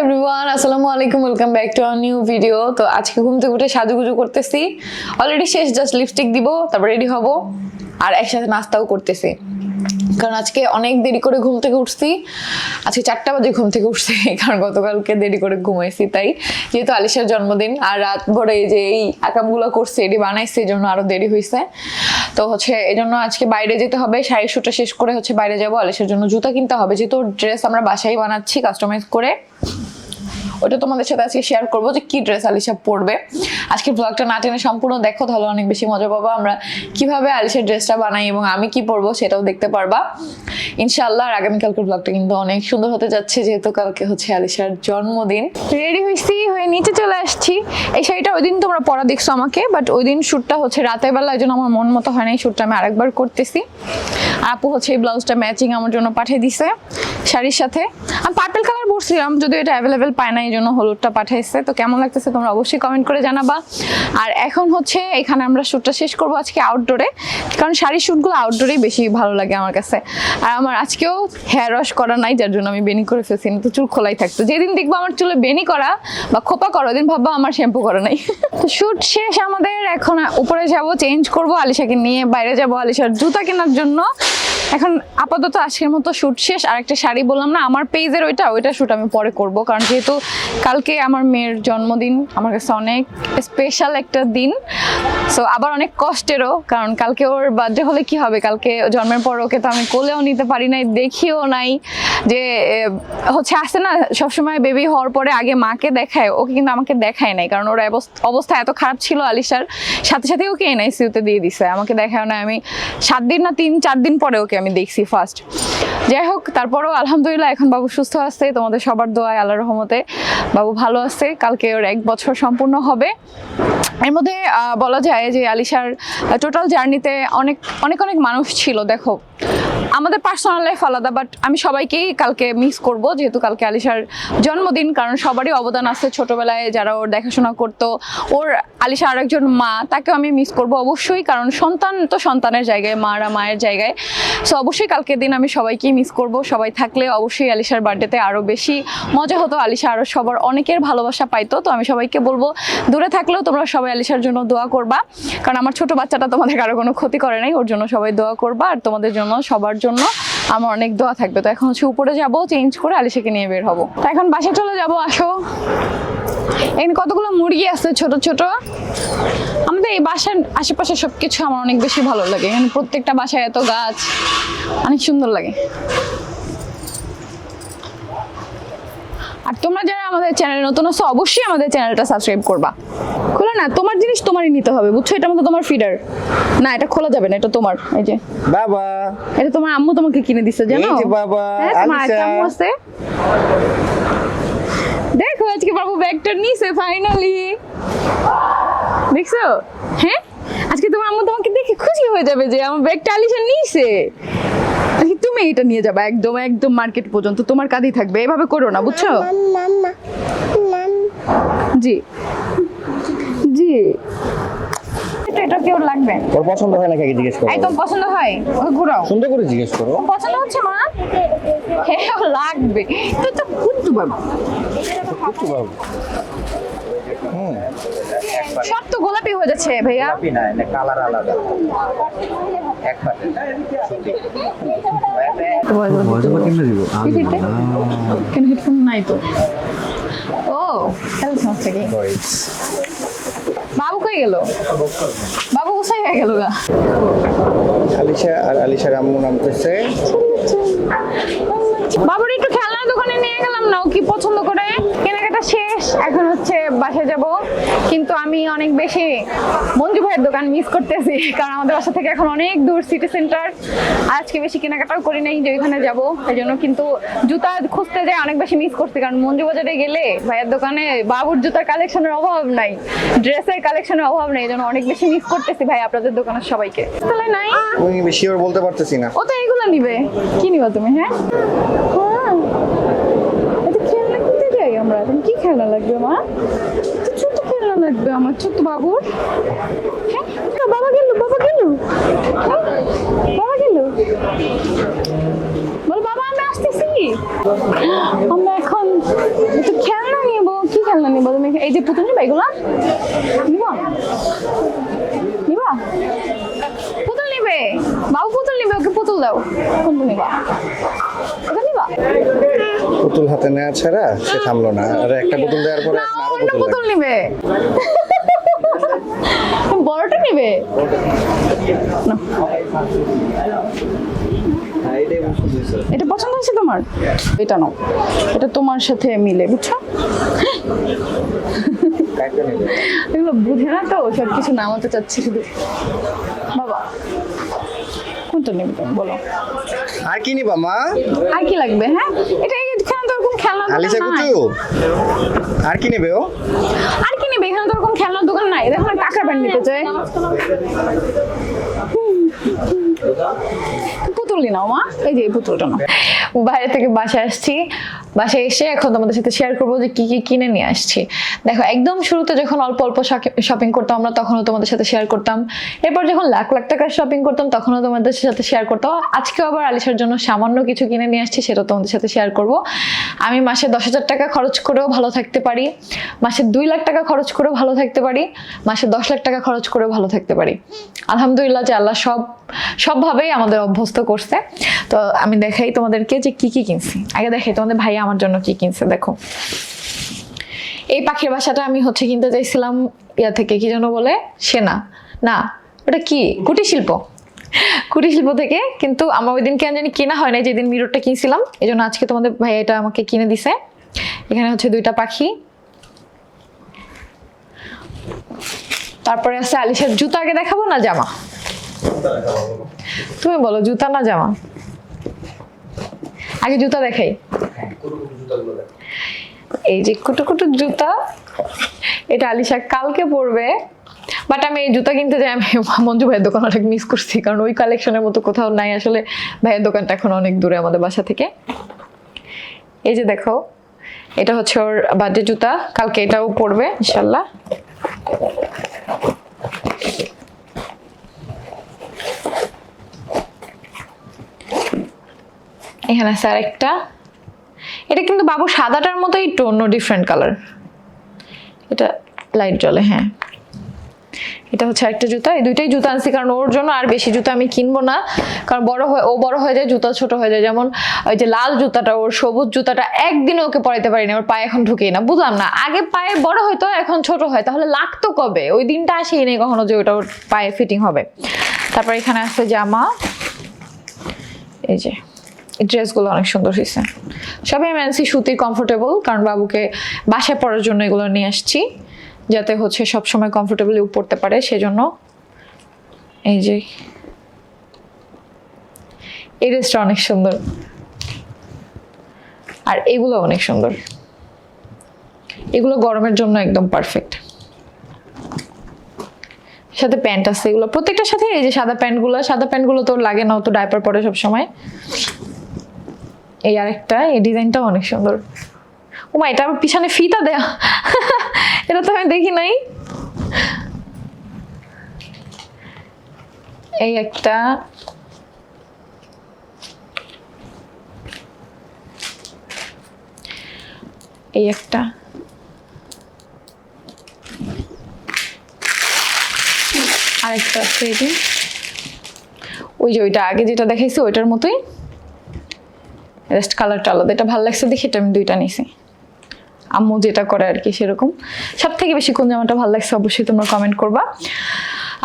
Everyone আসসালামু আলাইকুম welcome back to new video তো আজকে ঘুম থেকে উঠে সাজুগুজু করতেছি। অলরেডি শেষ জাস্ট লিপস্টিক দিব, তারপর রেডি হব। আর একসাথে নাস্তাও করতেছি। কারণ আজকে অনেক দেরি করে ঘুম থেকে উঠছি। আজকে চারটা বাজে ঘুম থেকে উঠছি, কারণ গতকালকে দেরি করে ঘুমাইছি, তাই। যেহেতু আলিশার জন্মদিন, আর রাত ভরে যে এই আকামগুলো করছে, এটি বানাইছে এই জন্য আরও দেরি হয়েছে তো হচ্ছে এই জন্য আজকে বাইরে যেতে হবে, শাড়ি শুটা শেষ করে হচ্ছে বাইরে যাব, আলিশার জন্য জুতা কিনতে হবে। যেহেতু ড্রেস আমরা বাসায় বানাচ্ছি কাস্টমাইজ করে। ওটা তোমাদের সাথে আজকে শেয়ার করব যে কি ড্রেস আলিশা পরবে। আজকে ব্লগটা না টেনে সম্পূর্ণ দেখো, তাহলে অনেক বেশি মজা পাবো আমরা। কীভাবে আলিশার ড্রেসটা বানাই এবং আমি কি পরবো সেটাও দেখতে পারবা। ইনশাআল্লাহ, আর আগামীকালকের ব্লগটা কিন্তু অনেক সুন্দর হতে যাচ্ছে, যেহেতু কালকে হচ্ছে আলিশার জন্মদিন। রেডি হয়েছি, হয়ে নিচে চলে আসছি। এই শাড়িটা ওই দিন তোমরা পরা দেখছ আমাকে বাট ওই দিন শ্যুটটা হচ্ছে রাতের বেলা ওই জন্য আমার মন মতো হয় না এই শ্যুটটা আমি আরেকবার করতেছি। আপু হচ্ছে এই ব্লাউজটা ম্যাচিং আমার জন্য পাঠিয়ে দিছে শাড়ির সাথে। আমি পার্পল কালার পরছিলাম, যদিও এটা অ্যাভেলেবেল পায় না এই জন্য হলুদটা পাঠাইছে। তো কেমন লাগতেছে তোমরা অবশ্যই কমেন্ট করে জানাবা। আর এখন হচ্ছে এখানে আমরা শ্যুটটা শেষ করব আজকে আউটডোরে কারণ শাড়ির শ্যুটগুলো আউটডোরেই বেশি ভালো লাগে আমার কাছে। আর আমার আজকেও হেয়ার ওয়াশ করা নাই, যার জন্য আমি বেনি করে ফেলছি তো চুল খোলাই থাকতো। যেদিন দেখব আমার চুলে বেনি করা বা খোপা করা, ওদিন ভাববা আমার শ্যাম্পু করা নাই। তো শ্যুট শেষ আমাদের, এখন উপরে যাব চেঞ্জ করব আলিশাকে নিয়ে, বাইরে যাব আলিশার জুতা কেনার জন্য। এখন আপাতত আজকের মতো শ্যুট শেষ। আর একটা শাড়ি বললাম না, আমার পেজের ওইটা ওইটা শ্যুট আমি পরে করব। কারণ যেহেতু কালকে আমার মেয়ের জন্মদিন, আমার কাছে অনেক স্পেশাল একটা দিন। সো আবার অনেক কষ্টেরও, কারণ কালকে ওর বার্থডে হলে কি হবে? কালকে জন্মের পর ওকে তো আমি কোলেও নিতে পারি নাই, দেখিও নাই। যে হচ্ছে আসে না, সবসময় বেবি হওয়ার পরে আগে মাকে দেখায়, ওকে কিন্তু আমাকে দেখায় নাই। কারণ ওর অবস- অবস্থা এত খারাপ ছিল আলিশার, সাথে সাথে ওকে এনআইসিউতে দিয়ে দিছে। আমাকে দেখায় না আমি সাত দিন না তিন, চার দিন পরে ওকে আমি দেখছি ফার্স্ট যাই হোক, তারপরও আলহামদুলিল্লাহ এখন বাবু সুস্থ আছে। তোমাদের সবার দোয়ায় আল্লাহ রহমতে বাবু ভালো আছে। কালকে ওর এক বছর সম্পূর্ণ হবে। এর মধ্যে বলা যায় যে আলিশার টোটাল জার্নিতে অনেক অনেক অনেক মানুষ ছিল, দেখো। আমাদের পার্সোনাল লাইফ আলাদা বাট আমি সবাইকেই কালকে মিস করব, যেহেতু কালকে আলিশার জন্মদিন, কারণ সবারই অবদান আছে ছোটবেলায়, যারা ওর দেখাশোনা করতো। ওর আলিশা আরেকজন মা, তাকেও আমি মিস করব অবশ্যই, কারণ সন্তান তো সন্তানের জায়গায়, মারা মায়ের জায়গায়। সো অবশ্যই কালকের দিন আমি সবাইকেই মিস করব, সবাই থাকলে অবশ্যই আলিশার বার্থডেতে আরও বেশি মজা হতো, আলিশা আরও সবার অনেকের ভালোবাসা পাইতো, তো আমি সবাইকে বলব, দূরে থাকলেও তোমরা সবাই আলিশার জন্য দোয়া করবা, কারণ আমার ছোট বাচ্চাটা তোমাদের কারও কোনো ক্ষতি করে নাই, ওর জন্য সবাই দোয়া করবা, আর তোমাদের জন্য সবার জন্য আমার অনেক দোয়া থাকবে। তো এখন হচ্ছে উপরে যাব চেঞ্জ করে আলিশাকে নিয়ে বের হব। এখন বাসে চলে যাব, আসো। এখানে কতগুলো মুরগি আছে ছোট ছোট? আমাদের এই বাসার আশেপাশে সবকিছু আমার অনেক বেশি ভালো লাগে। এখানে প্রত্যেকটা বাসায় এত গাছ, অনেক সুন্দর লাগে। আর তোমরা যারা আমাদের চ্যানেলে নতুন আছো অবশ্যই আমাদের চ্যানেলটা সাবস্ক্রাইব করবা। খোলা না তোমার জিনিস তোমারই নিতে হবে বুঝছ? এটা মতো তোমার ফিডার না এটা খোলা যাবে না এটা তোমার এই যে। বাবা। এটা তোমার আম্মু তোমাকে কিনে দিছে জানো? এই যে বাবা, হ্যাঁ তোমার আম্মু আছে। দেখো আজকে বাবু ব্যাগটা নিছে ফাইনালি দেখছ? হ্যাঁ? আজকে তোমার আম্মু তোমাকে দেখে খুশি হয়ে যাবে যে আমার ব্যাগটা আলিশা নিছে। তুমি এটা নিয়ে যাবে একদম একদম মার্কেট পর্যন্ত। তোমার কাঁধেই থাকবে এভাবে করো না বুঝছ? জি। জি। এটা লাগবে। ওর পছন্দ হয় না কাকে জিজ্ঞেস করো? একদম পছন্দ হয়? ওকে ঘুরাও। সুন্দর করে জিজ্ঞেস করো। পছন্দ হচ্ছে মা? হ্যাঁ লাগবে। তো বাবা। বাবু। সব তো গোলাপি হয়ে যাচ্ছে ভাইয়া। গোলাপি না এটা কালার আলাদা। এক পাশে কেন হেডফোন নাই তো? ও তাহলে সমস্যা কি বাবু কই গেল? বাবু কোথায় গেল গা? আলিশা আর আলিশার আম্মু নামতেছে বাবুর একটু খেলনার দোকানে নিয়ে গেলাম না ও কি পছন্দ করে? কেনাকাটা শেষ? এখন হচ্ছে বাসায় যাব কিন্তু আমি অনেক বেশি মঞ্জু ভাইয়ের দোকান মিস করতেছি কারণ আমাদের বাসা থেকে এখন অনেক দূর সিটি সেন্টার আজকে বেশি কেনাকাটাও করি নাই যে ওইখানে যাব এই জন্য কিন্তু জুতা খুঁজতে যাই অনেক বেশি মিস করছি কারণ মঞ্জু বাজারে গেলে ভাইয়ের দোকানে বাবুর জুতার কালেকশনের অভাব নাই ড্রেসের কালেকশনের অভাব নেই এই জন্য অনেক বেশি মিস করতেছি ভাই আপনাদের দোকানের সবাইকে। তাহলে নাই? আমি বেশি ওর বলতে পারতেছি না। ও তো এগুলো নিবে। কি নিবা তুমি হ্যাঁ? হ্যাঁ। এটা খেলনা কিনতে যাই আমরা? তুমি কি খেলনা লাগবে, মা? তো ছোট খেলনা লাগবে আমার ছোট বাবুর। হ্যাঁ? বাবা গেল বাবা গেল। হ্যাঁ? বাবা গেল? বল, বাবা, আমি আসতেছি। আমরা এখন একটু খেলা এই যে পুতুল নিবা, এগুলা? নিবা? নিবা? পুতুল নিবে। বাবু পুতুল নিবে, ওকে পুতুল দাও। কোনটা নিবা? এটা নিবা? পুতুল হাতে নেওয়া ছাড়া সে থামলো না। আর একটা বোতল দেওয়ার পরে এখন আরও পুতুল নিবে। বড়টা নিবে? না। এটা পছন্দ হয়েছে তোমার? এটা নাও। এটা তোমার সাথে মিলে বুঝছ। এগুলো বুঝে না তো সব কিছু নামাতে চাচ্ছি শুধু। বাবা কোনটা নেবে? বলো। আর কি নিবা মা? আর কি লাগবে হ্যাঁ? এটা খেলনা আলিশা কুচু আর কি নেবে ও আর কি নেবে এখানে তো ওরকম খেলনার দোকান নাই দেখো টাকা ব্যান্ড নিতে চাই পুতুল নাও মা এই যে পুতুলটা বাইরে থেকে বাসায় আসছি বাসায় এসে এখন তোমাদের সাথে শেয়ার করব যে কি কি, কিনে নিয়ে আসছি। দেখো, একদম শুরুতে যখন অল্প অল্প শপিং করতাম আমরা, তখনও তোমাদের সাথে শেয়ার করতাম। এরপর যখন লাখ লাখ টাকার শপিং করতাম, তখনও তোমাদের সাথে শেয়ার করতাম। আজকেও আবার আলিশার জন্য সামান্য কিছু কিনে নিয়ে আসছি সেটা তোমাদের সাথে শেয়ার করব। আমি মাসে দশ হাজার টাকা খরচ করেও ভালো থাকতে পারি। মাসে দুই লাখ টাকা খরচ করেও ভালো থাকতে পারি। মাসে দশ লাখ টাকা খরচ করেও ভালো থাকতে পারি। আলহামদুলিল্লাহ যে আল্লাহ সব, সবভাবেই আমাদের অভ্যস্ত করছে। তো আমি দেখাই তোমাদেরকে যে কি কি কিনছি। আগে দেখাই তোমাদের ভাই আমার জন্য কি কিনছে, দেখো। এই পাখির বাসাটা আমি হচ্ছে কিনতে চাইছিলাম, ইয়া থেকে, কি যেন বলে? সেনা। না, ওটা কি? কুটির শিল্প। কুটির শিল্প থেকে, কিন্তু আমার ওই দিন কেন জানি কেনা হয় না যেদিন মিররটা কিনছিলাম এই জন্য আজকে তোমাদের ভাই এটা আমাকে কিনে দিছে। এখানে হচ্ছে দুইটা পাখি। তারপরে আছে আলিশার জুতা, আগে দেখাবো না জামা? তুমি বলো, জুতা না জামা? আগে জুতা দেখাই। এই যে কুটু কুটু জুতা, এটা আলিশা কালকে পরবে। বাট আমি এই জুতা কিনতে যাই, আমি মঞ্জু ভাইয়ের দোকান অনেক মিস করছি, কারণ ওই কালেকশনের মতো কোথাও নাই। আসলে ভাইয়ের দোকানটা এখন অনেক দূরে আমাদের বাসা থেকে। এই যে দেখো, এটা হচ্ছে ওর বার্থডে জুতা, কালকে এটাও পরবে ইনশাল্লাহ এখানে আছে আরেকটা। এটা কিন্তু বাবু সাদাটার মতোই একটু অন্য ডিফারেন্ট কালার এটা লাইট জ্বলে হ্যাঁ। এটা হচ্ছে একটা জুতা, এই দুইটাই জুতা আনছি কারণ ওর জন্য আর বেশি জুতা আমি কিনবো না। কারণ বড় হয়ে, ও বড় হয়ে যায়, জুতা ছোট হয়ে যায়। যেমন ওই যে লাল জুতাটা, ওর সবুজ জুতাটা একদিনে ওকে পরাইতে পারিনি ওর পায়ে এখন ঢুকেই না। বুঝলাম না, আগে পায়ে বড় হয়তো এখন ছোট হয়। তাহলে লাগতো কবে? ওই দিনটা আসেই নেই কখনো যে ওটা ওর পায়ে ফিটিং হবে। তারপর এখানে আছে জামা। এই যে ড্রেসগুলো অনেক সুন্দর হয়েছে। সবই আমি আনছি সুতির কমফোর্টেবল কারণ বাবুকে বাসায় পড়ার জন্য এগুলো নিয়ে আসছি, যাতে হচ্ছে সবসময় কমফোর্টেবলি পড়তে পারে, সেজন্য এই যে এই ড্রেসটা অনেক সুন্দর। আর এগুলো অনেক সুন্দর। এগুলো গরমের জন্য একদম পারফেক্ট সাথে প্যান্ট আছে এগুলো। প্রত্যেকটার সাথে এই যে সাদা প্যান্টগুলো সাদা প্যান্টগুলো তো লাগে না তো ডাইপার পরে সব সময় এই আরেকটা, এই ডিজাইনটাও অনেক সুন্দর। ওমা এটা আবার পিছনে ফিতা দেয়া। এটা তো আমি দেখি নাই। এই একটা। এই একটা। আরেকটা আছে যে। ওই যে ওইটা, আগে যেটা দেখাইছি ওইটার মতোই। জাস্ট কালারটা আলাদা। এটা ভালো লাগছে দেখি, এটা আমি দুইটা নিছি। আম্মু যেটা করে আর কি সেরকম। সব থেকে বেশি কোন জামাটা ভালো লাগছে অবশ্যই তোমরা কমেন্ট করবা।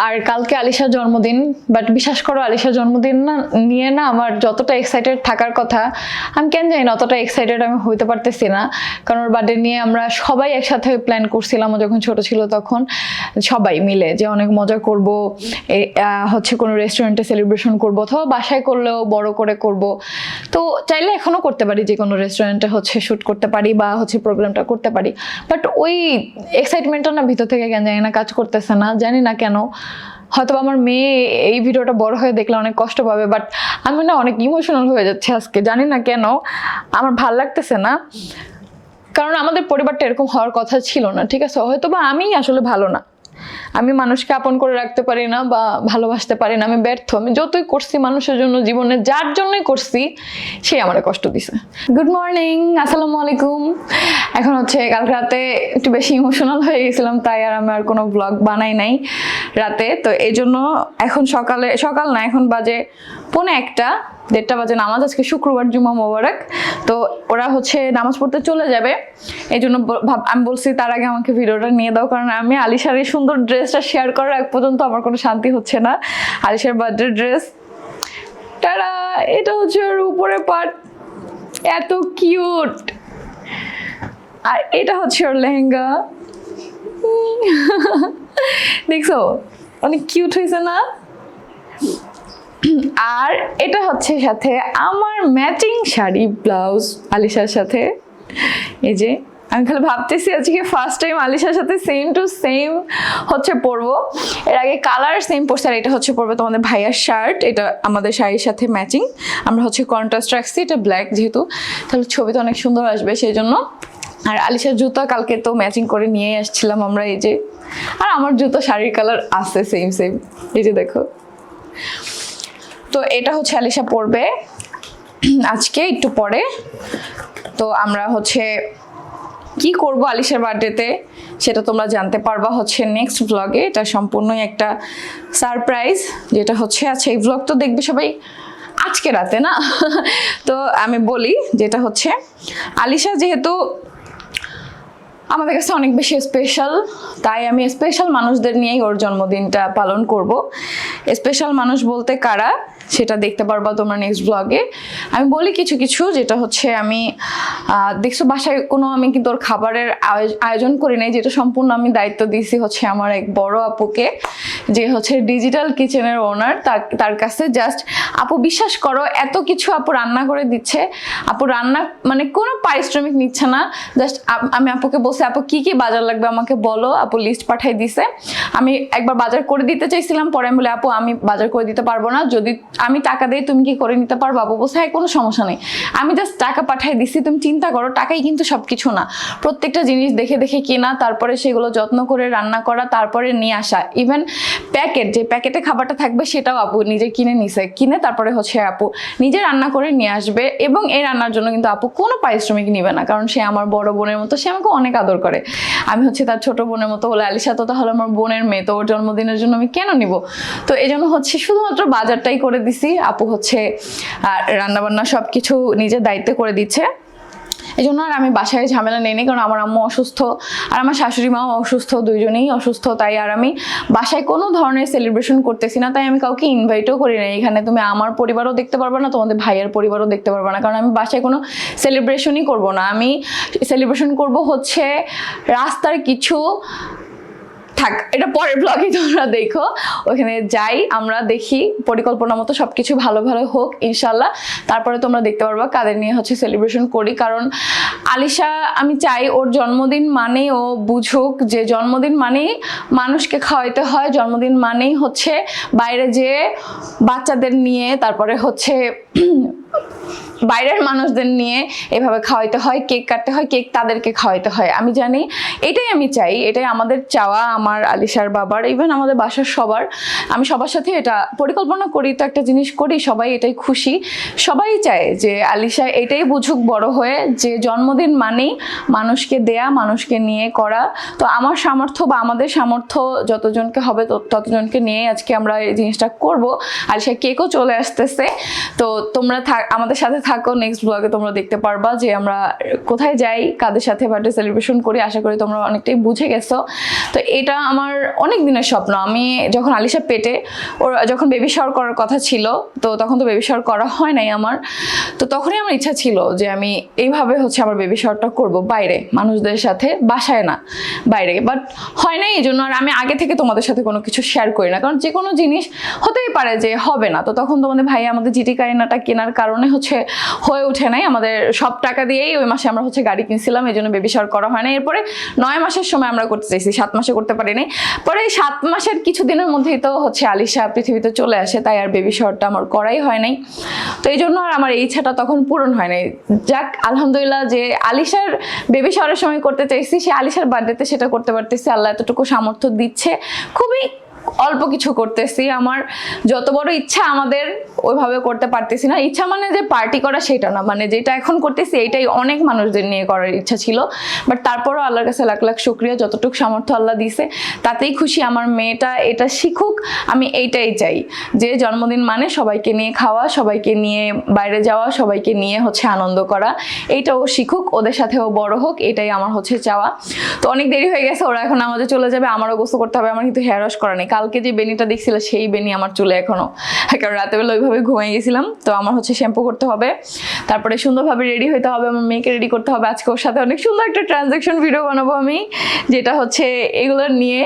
আর কালকে আলিশার জন্মদিন বাট বিশ্বাস করো আলিশার জন্মদিন না, নিয়ে না আমার যতটা এক্সাইটেড থাকার কথা, আমি কেন জানি না অতটা এক্সাইটেড আমি হইতে পারতেছি না। কারণ ওর বার্থডে নিয়ে আমরা সবাই একসাথে প্ল্যান করছিলাম যখন ছোট ছিল তখন, সবাই মিলে যে অনেক মজা করব হচ্ছে কোনো রেস্টুরেন্টে সেলিব্রেশন করব, অথবা বাসায় করলেও বড় করে করব। তো চাইলে এখনও করতে পারি যে কোনো রেস্টুরেন্টে হচ্ছে শ্যুট করতে পারি বা হচ্ছে প্রোগ্রামটা করতে পারি। বাট ওই এক্সাইটমেন্টটা না ভিতর থেকে কেন জানি না কাজ করতেছে না, জানি না কেন। হয়তো আমার মেয়ে এই ভিডিওটা বড় হয়ে দেখলে অনেক কষ্ট পাবে বাট আমি না অনেক ইমোশনাল হয়ে যাচ্ছে আজকে, জানি না কেন। আমার ভালো লাগতেছে না। কারণ আমাদের পরিবারটা এরকম হওয়ার কথা ছিল না, ঠিক আছে? হয়তো বা আমি আসলে ভালো না। আমি মানুষকে আপন করে রাখতে পারি না বা ভালোবাসতে পারি না, আমি ব্যর্থ। আমি যতই করছি মানুষের জন্য, জীবনে যার জন্যই করছি, সে আমার কষ্ট দিছে। গুড মর্নিং আসসালামু আলাইকুম। এখন হচ্ছে কালকে রাতে একটু বেশি ইমোশনাল হয়ে গেছিলাম, তাই আর আমি আর কোনো ব্লগ বানাই নাই রাতে। তো এই জন্য এখন সকালে, সকাল না, এখন বাজে পৌনে একটা। দেড়টা বাজে নামাজ, আজকে শুক্রবার জুমা মোবারক। তো ওরা হচ্ছে নামাজ পড়তে চলে যাবে। এই জন্য আমি বলছি তার আগে আমাকে ভিডিওটা নিয়ে দাও, কারণ আমি আলিশার এই সুন্দর ড্রেসটা শেয়ার করার এক পর্যন্ত আমার কোনো শান্তি হচ্ছে না। আলিশার বার্থডে ড্রেস। তারা, এটা হচ্ছে ওর উপরে পাট এত কিউট আর এটা হচ্ছে ওর লেহেঙ্গা। দেখছ? অনেক কিউট হয়েছে না? আর এটা হচ্ছে সাথে আমার ম্যাচিং শাড়ি ব্লাউজ আলিশার সাথে। এই যে, আমি খালি ভাবতেছি আজকে ফার্স্ট টাইম আলিশার সাথে সেম টু সেম হচ্ছে পরবো। এর আগে কালার সেম পরছে আর এটা হচ্ছে পরবে তোমাদের ভাইয়ার শার্ট এটা আমাদের শাড়ির সাথে ম্যাচিং আমরা হচ্ছে কন্ট্রাস্ট রাখছি, এটা ব্ল্যাক যেহেতু, তাহলে ছবিতে অনেক সুন্দর আসবে সেই জন্য আর আলিশার জুতা কালকে তো ম্যাচিং করে নিয়ে আসছিলাম আমরা, এই যে। আর আমার জুতো শাড়ির কালার আছে সেম সেম এই যে দেখো। তো এটা হচ্ছে আলিশা পড়বে। আজকে একটু পরে। তো আমরা হচ্ছে কি করব আলিশার বার্থডেতে, সেটা তোমরা জানতে পারবা হচ্ছে নেক্সট ব্লগে এটা সম্পূর্ণই একটা সারপ্রাইজ যেটা হচ্ছে আচ্ছা এই ব্লগ তো দেখবে সবাই আজকে রাতে, না? তো আমি বলি যেটা হচ্ছে আলিশা যেহেতু আমাদের কাছে অনেক বেশি স্পেশাল তাই আমি স্পেশাল মানুষদের নিয়েই ওর জন্মদিনটা পালন করব। স্পেশাল মানুষ বলতে কারা? সেটা দেখতে পারবা তোমরা নেক্সট ব্লগে আমি বলি কিছু কিছু, যেটা হচ্ছে আমি দেখছ বাসায় কোনো আমি কিন্তু ওর খাবারের আয়োজ- আয়োজন করি নাই, যেটা সম্পূর্ণ আমি দায়িত্ব দিয়েছি হচ্ছে আমার এক বড় আপুকে, যে হচ্ছে ডিজিটাল কিচেনের ওনার তার কাছে জাস্ট আপু বিশ্বাস করো, এত কিছু আপু রান্না করে দিচ্ছে, আপু রান্না মানে কোনো পারিশ্রমিক নিচ্ছে না জাস্ট আমি আপুকে বলছি, আপু কি কি বাজার লাগবে আমাকে বলো, আপু লিস্ট পাঠিয়ে দিছে। আমি একবার বাজার করে দিতে চাইছিলাম, পরে আমি বলে, আপু আমি বাজার করে দিতে পারব না, যদি আমি টাকা দিয়ে তুমি কি করে নিতে পারব আপু বলছে হ্যাঁ কোনো সমস্যা নেই। আমি জাস্ট টাকা পাঠিয়ে দিছি, তুমি চিন্তা করো, টাকাই কিন্তু সব কিছু না। প্রত্যেকটা জিনিস দেখে দেখে কেনা, তারপরে সেগুলো যত্ন করে রান্না করা, তারপরে নিয়ে আসা। ইভেন প্যাকেট যে প্যাকেটে খাবারটা থাকবে, সেটাও আপু নিজে কিনে নিছে। কিনে তারপরে হচ্ছে আপু নিজে রান্না করে নিয়ে আসবে এবং এই রান্নার জন্য কিন্তু আপু কোনো পারিশ্রমিক নিবে না, কারণ সে আমার বড় বোনের মতো, সে আমাকে অনেক আদর করে। আমি হচ্ছে তার ছোট বোনের মতো, বলে, আলিশা, তো তাহলে আমার বোনের মেয়ে, তো ওর জন্মদিনের জন্য আমি কেন নিব? তো এই জন্য হচ্ছে শুধুমাত্র বাজারটাই করে দিছি। আপু হচ্ছে রান্না বান্না সব কিছু নিজের দায়িত্বে করে দিচ্ছে। এই জন্য আর আমি বাসায় ঝামেলা নেই নি কারণ আমার আম্মু অসুস্থ আর আমার শাশুড়ি মাও অসুস্থ, দুইজনেই অসুস্থ, তাই আর আমি বাসায় কোনো ধরনের সেলিব্রেশন করতেছি না, তাই আমি কাউকে ইনভাইটও করি না এখানে তুমি আমার পরিবারও দেখতে পারবে না, তোমাদের ভাইয়ের পরিবারও দেখতে পারবে না, কারণ আমি বাসায় কোনো সেলিব্রেশনই করব না। আমি সেলিব্রেশন করব হচ্ছে রাস্তার কিছু থাক, এটা পরের ব্লগে তোমরা দেখো। ওখানে যাই, আমরা দেখি পরিকল্পনা মতো সব কিছু ভালো ভালো হোক ইনশাল্লাহ তারপরে তোমরা দেখতে পারবা কাদের নিয়ে হচ্ছে সেলিব্রেশন করি। কারণ আলিশা, আমি চাই ওর জন্মদিন মানে ও বুঝুক যে জন্মদিন মানেই মানুষকে খাওয়াইতে হয়। জন্মদিন মানেই হচ্ছে বাইরে যেয়ে বাচ্চাদের নিয়ে, তারপরে হচ্ছে বাইরের মানুষদের নিয়ে এভাবে খাওয়াইতে হয়, কেক কাটতে হয়, কেক তাদেরকে খাওয়াইতে হয়। আমি জানি এটাই আমি চাই, এটাই আমাদের চাওয়া, আমার আলিশার বাবার ইভেন আমাদের বাসার সবার। আমি সবার সাথে এটা পরিকল্পনা করি, তো একটা জিনিস করি, সবাই এটাই খুশি। সবাই চায় যে আলিশা এটাই বুঝুক বড় হয়ে, যে জন্মদিন মানেই মানুষকে দেয়া, মানুষকে নিয়ে করা। তো আমার সামর্থ্য বা আমাদের সামর্থ্য যতজনকে হবে ততজনকে নিয়ে আজকে আমরা এই জিনিসটা করব। আলিশা কেকও চলে আসতেছে, তো তোমরা থাক আমাদের সাথে থাকো নেক্সট ব্লগে তোমরা দেখতে পারবা যে আমরা কোথায় যাই, কাদের সাথে বার্থডে সেলিব্রেশন করি, আশা করি তোমরা অনেকটাই বুঝে গেছো। তো এটা আমার অনেক দিনের স্বপ্ন। আমি যখন আলিশা পেটে, ওর যখন বেবি শাওয়ার করার কথা ছিল, তো তখন তো বেবি শাওয়ার করা হয় নাই আমার। তো তখনই আমার ইচ্ছা ছিল যে আমি এইভাবে হচ্ছে আমার বেবি শাওয়ারটা করব বাইরে, মানুষদের সাথে, বাসায় না, বাইরে। বাট হয় নাই এই জন্য আর আমি আগে থেকে তোমাদের সাথে কোনো কিছু শেয়ার করি না। কারণ যে কোনো জিনিস হতেই পারে যে হবে না। তো তখন তোমাদের ভাই আমাদের জিটি কারিনাটা কেনার কারণে হচ্ছে হয়ে ওঠে নাই। আমাদের সব টাকা দিয়েই ওই মাসে আমরা হচ্ছে গাড়ি কিনছিলাম, এই জন্য বেবি শাওয়ার করা হয় না এরপরে নয় মাসের সময় আমরা করতে চাইছি, সাত মাসে করতে পারিনি। পরে সাত মাসের কিছু দিনের মধ্যেই তো হচ্ছে আলিশা পৃথিবীতে চলে আসে, তাই আর বেবি শাওয়ারটা আমার করাই হয় নাই। তো এই জন্য আর আমার এই ইচ্ছাটা তখন পূরণ হয় নাই। যাক, আলহামদুলিল্লাহ যে আলিশার বেবি শাওয়ারের সময় করতে চাইছি, সে আলিশার বার্থডেতে সেটা করতে পারতেছি। আল্লাহ এতটুকু সামর্থ্য দিচ্ছে। খুবই অল্প কিছু করতেছি। আমার যত বড় ইচ্ছা আমাদের ওইভাবে করতে পারতেছি না। ইচ্ছা মানে যে পার্টি করা সেটা না। মানে যেটা এখন করতেছি এইটাই অনেক মানুষদের নিয়ে করার ইচ্ছা ছিল। বাট তারপরও আল্লাহর কাছে লাখ লাখ শুক্রিয়া, যতটুকু সামর্থ্য আল্লাহ দিছে, তাতেই খুশি আমার মেয়েটা এটা শিখুক। আমি এইটাই চাই যে জন্মদিন মানে সবাইকে নিয়ে খাওয়া, সবাইকে নিয়ে বাইরে যাওয়া, সবাইকে নিয়ে হচ্ছে আনন্দ করা। এইটা ও শিখুক, ওদের সাথে ও বড় হোক, এটাই আমার হচ্ছে চাওয়া। তো অনেক দেরি হয়ে গেছে, ওরা এখন আমাদের চলে যাবে, আমারও গোসল করতে হবে, আমার কিন্তু হেয়ার ওয়াশ করা নেই। কালকে যে বেনিটা দেখছিল, সেই বেনি আমার চুলে এখনও। কারণ রাতেবেলা ওইভাবে ঘুমিয়ে গেছিলাম, তো আমার হচ্ছে শ্যাম্পু করতে হবে। তারপরে সুন্দরভাবে রেডি হইতে হবে, আমার মেয়েকে রেডি করতে হবে। আজকে ওর সাথে অনেক সুন্দর একটা ট্রানজাকশন ভিডিও বানাবো আমি, যেটা হচ্ছে এগুলো নিয়ে।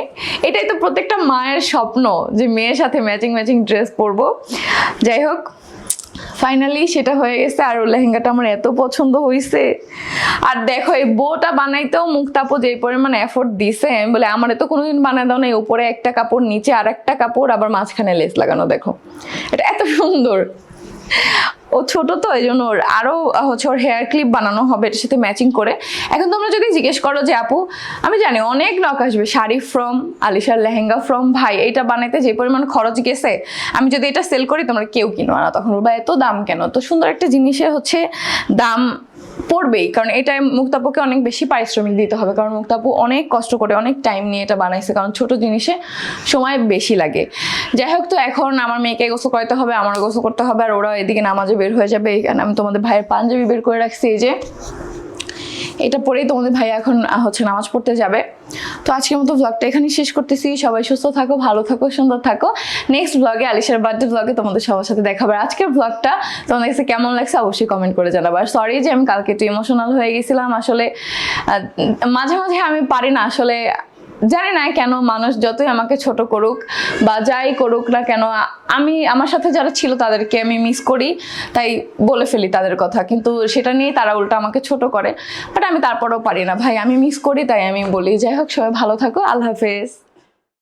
এটাই তো প্রত্যেকটা মায়ের স্বপ্ন, যে মেয়ের সাথে ম্যাচিং ম্যাচিং ড্রেস পরবো। যাই হোক ফাইনালি সেটা হয়ে গেছে। আর লেহেঙ্গাটা আমার এত পছন্দ হয়েছে আর দেখো, এই বোটা বানাইতেও মুখ মুক্তাপো যে পরিমাণ এফোর্ট দিছে, আমি বলে, আমার তো কোনোদিন বানায় দাও না উপরে একটা কাপড়, নিচে আর একটা কাপড়, আবার মাঝখানে লেস লাগানো, দেখো। এটা এত সুন্দর। ও ছোট তো এই জন্য ওর আরও হচ্ছে ওর হেয়ার ক্লিপ বানানো হবে, এটার সাথে ম্যাচিং করে। এখন তোমরা যদি জিজ্ঞেস করো যে, আপু, আমি জানি অনেক নক আসবে, শাড়ি ফ্রম আলিশার লেহেঙ্গা ফ্রম ভাই এটা বানাইতে যে পরিমাণ খরচ গেছে, আমি যদি এটা সেল করি, তোমরা কেউ কিনো না। তখন বা এত দাম কেন? তো সুন্দর একটা জিনিসের হচ্ছে দাম পড়বেই, কারণ এটা মুক্তাপুকে অনেক বেশি পারিশ্রমিক দিতে হবে, কারণ মুক্তাপু অনেক কষ্ট করে অনেক টাইম নিয়ে এটা বানাইছে, কারণ ছোট জিনিসে সময় বেশি লাগে। যাই হোক তো, এখন আমার মেয়েকে গোসল করাতে হবে আমার গোসল করতে হবে, আর ওরা এদিকে নামাজে বের হয়ে যাবে আমি তোমাদের ভাইয়ের পাঞ্জাবি বের করে রাখছি, এই যে। এটা পরেই তোমাদের ভাই এখন হচ্ছে নামাজ পড়তে যাবে। তো আজকের মতো ব্লগটা এখানে শেষ করতেছি। সবাই সুস্থ থাকো, ভালো থাকো, সুন্দর থাকো। নেক্সট ব্লগে আলিশার বার্থডে ব্লগে তোমাদের সবার সাথে দেখাবে আজকের ব্লগটা তোমাদের কাছে কেমন লাগছে অবশ্যই কমেন্ট করে জানাব। আর সরি যে আমি কালকে একটু ইমোশনাল হয়ে গেছিলাম। আসলে মাঝে মাঝে আমি পারি না। আসলে জানি না কেন মানুষ যতই আমাকে ছোট করুক বা যাই করুক না কেন, আমি, আমার সাথে যারা ছিল তাদেরকে আমি মিস করি, তাই বলে ফেলি তাদের কথা। কিন্তু সেটা নিয়ে তারা উল্টা আমাকে ছোট করে। বাট আমি তারপরেও পারি না। ভাই, আমি মিস করি, তাই আমি বলি। যাই হোক, সবাই ভালো থাকো। আল্লাহ হাফেজ।